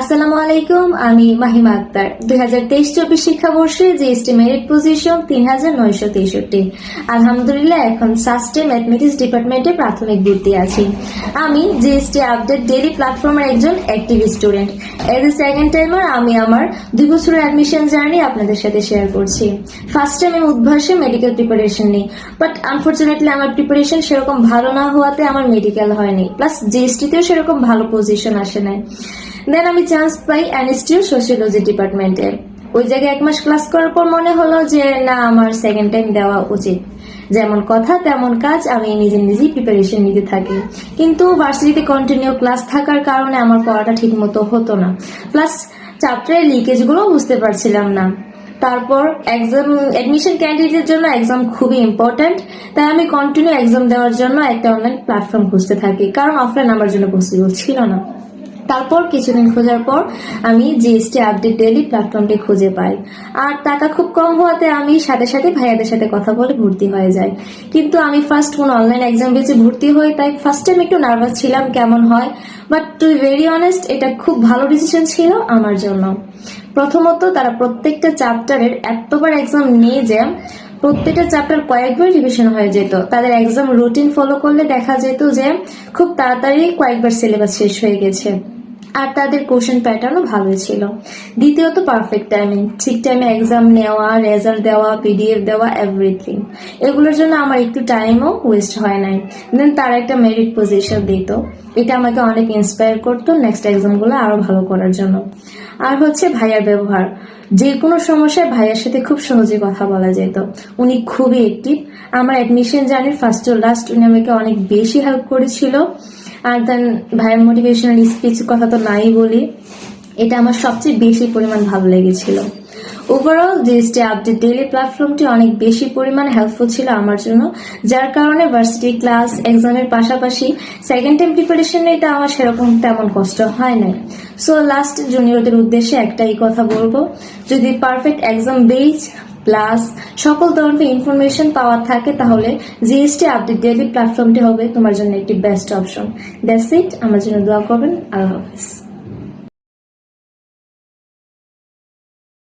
আসসালামু আলাইকুম, আমি মাহিমা আক্তার। দুই হাজার তেইশ চব্বিশ শিক্ষাবর্ষে জিএসটি মেরিট পজিশন তিন হাজার নয়শো তেষট্টি। আলহামদুলিল্লাহ, এখন সাস্টে ম্যাথমেটিক্স ডিপার্টমেন্টে প্রাথমিক ভর্তি আছি। আমি জিএসটি আপডেট ডেলি প্ল্যাটফর্মের একজন active student as a second timer আমি আমার দুই বছরের অ্যাডমিশন জার্নি আপনাদের সাথে শেয়ার করছি। ফার্স্ট টাইম আমি উদ্ভাসে মেডিকেল প্রিপারেশন নিই। বাট আনফর্চুনেটলি আমার প্রিপারেশন সেরকম ভালো না হওয়াতে আমার মেডিকেল হয়নি। প্লাস জিএসটিতেও সেরকম ভালো পজিশন আসে নাই। দেন আমি চান্স পাই অ্যানিস্টিউ সোশিয়োলজি ডিপার্টমেন্টে ওই জায়গায় এক মাস ক্লাস করার পর মনে হলো যে, না, আমার সেকেন্ড টাইম দেওয়া উচিত। যেমন কথা, তেমন কাজ, আমি নিজে নিজেই প্রিপারেশন নিতে থাকি। কিন্তু ভার্সিটিতে কন্টিনিউ ক্লাস থাকার কারণে আমার পড়াটা ঠিক মতো হতো না। প্লাস চ্যাপ্টারের লিকেজগুলো বুঝতে পারছিলাম না। তারপর এক্সাম অ্যাডমিশন ক্যান্ডিডেটের জন্য এক্সাম খুবই ইম্পর্ট্যান্ট তাই আমি কন্টিনিউ এক্সাম দেওয়ার জন্য একটা অনলাইন প্ল্যাটফর্ম খুঁজতে থাকি। কারণ অফলাইন আমার জন্য পসিবল ছিল না। তারপর কিছুদিন খোঁজার পর আমি জিএসটি আপডেট ডেলি প্ল্যাটফর্মটি খুঁজে পাই। আর টাকা খুব কম হওয়াতে আমি সাথে সাথে ভাইয়াদের সাথে কথা বলে ভর্তি হয়ে যাই। কিন্তু আমি ফার্স্ট কোন অনলাইন এক্সাম বেঁচে ভর্তি হই, তাই ফার্স্ট টাইম একটু নার্ভাস ছিলাম কেমন হয়। বাট টু ভেরি অনেস্ট এটা খুব ভালো ডিসিশন ছিল আমার জন্য। প্রথমত তারা প্রত্যেকটা চ্যাপ্টারের এতবার এক্সাম নিয়ে যে প্রত্যেকটা চ্যাপ্টার কয়েকবার রিভিশন হয়ে যেত। তাদের এক্সাম রুটিন ফলো করলে দেখা যেত যে খুব তাড়াতাড়ি কয়েকবার সিলেবাস শেষ হয়ে গেছে। আর তাদের কোশ্চেন প্যাটার্নও ভালো ছিল। দ্বিতীয়ত পারফেক্ট টাইমিং ঠিক টাইমে এক্সাম নেওয়া রেজাল্ট দেওয়া পিডিএফ দেওয়া এভরিথিং এগুলোর জন্য আমার একটু টাইমও ওয়েস্ট হয় নাই। দেন তারা একটা মেরিট পজিশন দিত। এটা আমাকে অনেক ইন্সপায়ার করতো নেক্সট এক্সামগুলো আরও ভালো করার জন্য। আর হচ্ছে ভাইয়ার ব্যবহার। যে কোনো সমস্যায় ভাইয়ার সাথে খুব সহজে কথা বলা যেত। উনি খুবই অ্যাক্টিভ আমার অ্যাডমিশন জার্নির ফার্স্ট টু লাস্ট উনি আমাকে অনেক বেশি হেল্প করেছিল। আর দেন ভাইয়ের মোটিভেশনাল স্পিচ কথা তো নাই বলি। এটা আমার সবচেয়ে বেশি পরিমাণ ভালো লেগেছিল। ওভারঅল জিএসটি আপডেট ডেইলি প্ল্যাটফর্মটি অনেক বেশি পরিমাণ হেল্পফুল ছিল আমার জন্য, যার কারণে ভার্সিটি ক্লাস এক্সামের পাশাপাশি সেকেন্ড টাইম প্রিপারেশন এটা আমার সেরকম তেমন কষ্ট হয় নাই। সো লাস্ট জুনিয়রদের উদ্দেশ্যে একটাই কথা বলব, যদি পারফেক্ট এক্সাম বেস প্লাস সকল ধরনের ইনফরমেশন পাওয়ার থাকে, তাহলে জিএসটি আপডেট ডেলি প্ল্যাটফর্মটি হবে তোমার জন্য একটি বেস্ট অপশন দ্যাটস ইট আমার জন্য দোয়া করবেন। আল্লাহ হাফিজ।